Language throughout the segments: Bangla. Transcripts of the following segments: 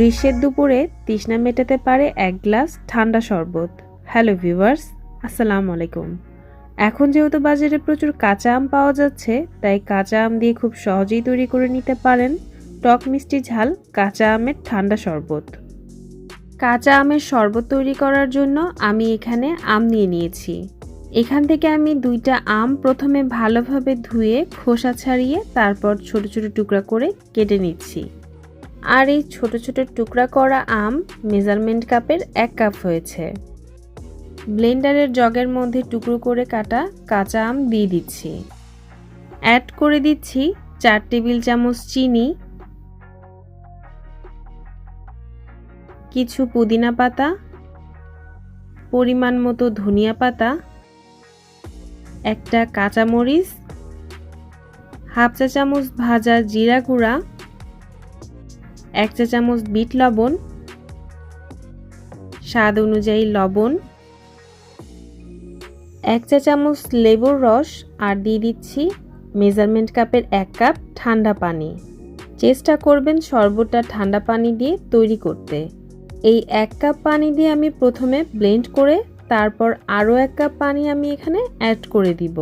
গ্রীষ্মের দুপুরে তৃষ্ণা মেটাতে পারে এক গ্লাস ঠান্ডা শরবত। হ্যালো ভিউয়ার্স, আসসালামু আলাইকুম। এখন যেহেতু বাজারে প্রচুর কাঁচা আম পাওয়া যাচ্ছে, তাই কাঁচা আম দিয়ে খুব সহজেই তৈরি করে নিতে পারেন টক মিষ্টি ঝাল কাঁচা আমের ঠান্ডা শরবত। কাঁচা আমের শরবত তৈরি করার জন্য আমি এখানে আম নিয়ে নিয়েছি। এখান থেকে আমি দুইটা আম প্রথমে ভালোভাবে ধুয়ে খোসা ছাড়িয়ে তারপর ছোট ছোট টুকরা করে কেটে নিচ্ছি। আর এই ছোট ছোট টুকরা করা আম মেজারমেন্ট কাপের এক কাপ হয়েছে। ব্লেন্ডারের জগের মধ্যে টুকরো করে কাটা কাঁচা আম দিয়ে দিচ্ছি। অ্যাড করে দিচ্ছি চার টেবিল চামচ চিনি। কিছু পুদিনা পাতা। পরিমাণ মতো ধনিয়া পাতা। একটা কাঁচামরিচ। হাফ চা চামচ ভাজা জিরা গুঁড়া। এক চা চামচ বিট লবণ, স্বাদ অনুযায়ী লবণ, এক চা চামচ লেবুর রস আর দিয়ে দিচ্ছি মেজারমেন্ট কাপের এক কাপ ঠান্ডা পানি। চেষ্টা করবেন শরবতটা ঠান্ডা পানি দিয়ে তৈরি করতে। এই এক কাপ পানি দিয়ে আমি প্রথমে ব্লেন্ড করে তারপর আরও এক কাপ পানি আমি এখানে অ্যাড করে দিব।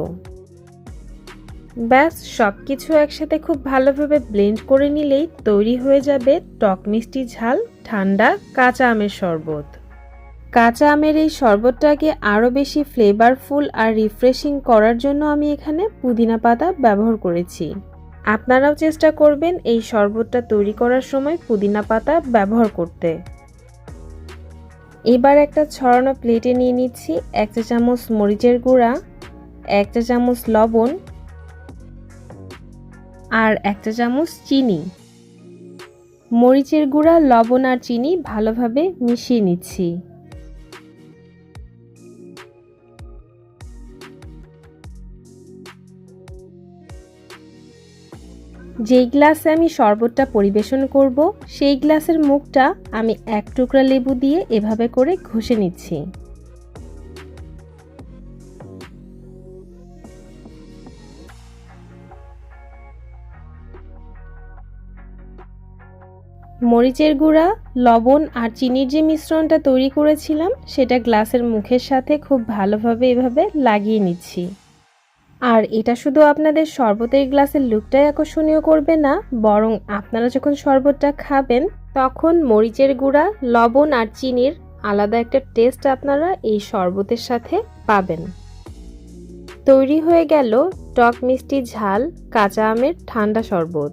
ব্যাস সব কিছু একসাথে খুব ভালোভাবে ব্লেন্ড করে নিলেই তৈরি হয়ে যাবে টক মিষ্টি ঝাল, ঠান্ডা কাঁচা আমের শরবত। কাঁচা আমের এই শরবতটাকে আরও বেশি ফ্লেভারফুল আর রিফ্রেশিং করার জন্য আমি এখানে পুদিনা পাতা ব্যবহার করেছি। আপনারাও চেষ্টা করবেন এই শরবতটা তৈরি করার সময় পুদিনা পাতা ব্যবহার করতে। এবার একটা ছড়ানো প্লেটে নিয়ে নিচ্ছি এক চা চামচ মরিচের গুঁড়া, এক চা চামচ লবণ আর একটা চামচ চিনি। মরিচের গুঁড়া, লবণ আর চিনি ভালোভাবে মিশিয়ে নিচ্ছি। যেই গ্লাসে আমি শরবতটা পরিবেশন করব, সেই গ্লাসের মুখটা আমি এক টুকরা লেবু দিয়ে এভাবে করে ঘষে নিচ্ছি। মরিচের গুঁড়া, লবণ আর চিনির যে মিশ্রণটা তৈরি করেছিলাম, সেটা গ্লাসের মুখের সাথে খুব ভালোভাবে এভাবে লাগিয়ে নিচ্ছি। আর এটা শুধু আপনাদের শরবতের গ্লাসের লুকটাই আকর্ষণীয় করবে না, বরং আপনারা যখন শরবতটা খাবেন, তখন মরিচের গুঁড়া, লবণ আর চিনির আলাদা একটা টেস্ট আপনারা এই শরবতের সাথে পাবেন। তৈরি হয়ে গেল টক মিষ্টি ঝাল, কাঁচা আমের ঠান্ডা শরবত।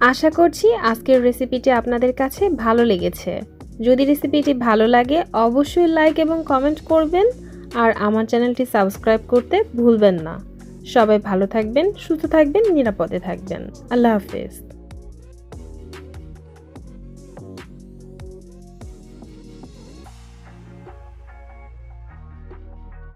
আশা করছি আজকের রেসিপিটি আপনাদের কাছে ভালো লেগেছে। যদি রেসিপিটি ভালো লাগে, অবশ্যই লাইক এবং কমেন্ট করবেন আর আমার চ্যানেলটি সাবস্ক্রাইব করতে ভুলবেন না। সবাই ভালো থাকবেন, সুস্থ থাকবেন, নিরাপদে থাকবেন। আল্লাহ হাফেজ।